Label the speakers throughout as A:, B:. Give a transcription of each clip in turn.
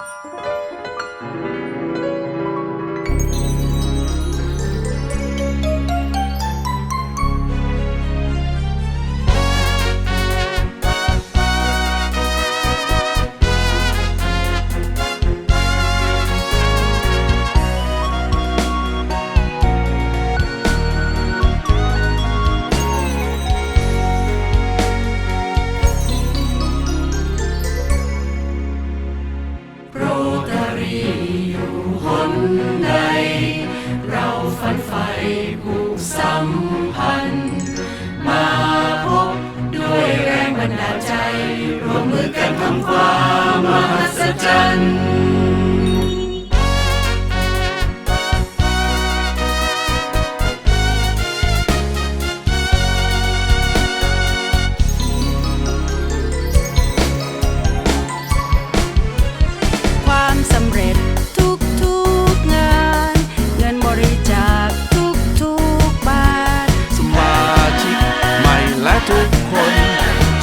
A: โอยู่หนใด เราฝันใฝ่ผูกสัมพันธ์ มาพบด้วยแรงบันดาลใจ ร่วมมือกันทำความมหัศจรรย์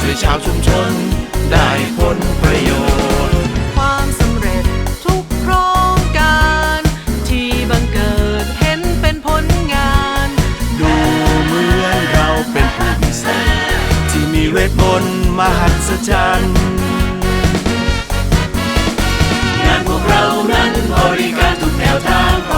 B: ว
C: ยชาวชุมชน ได้ผลประโยชน์
B: ความสำเร็จทุกโครงการ ที่บังเกิดเห็นเป็นผลงาน
C: ดูเหมือนเราเป็นผู้พิเศษ ที่มีเวทมนต์มหัศจรรย์
A: งานพวกเรานั้นบริการทุกแนวทาง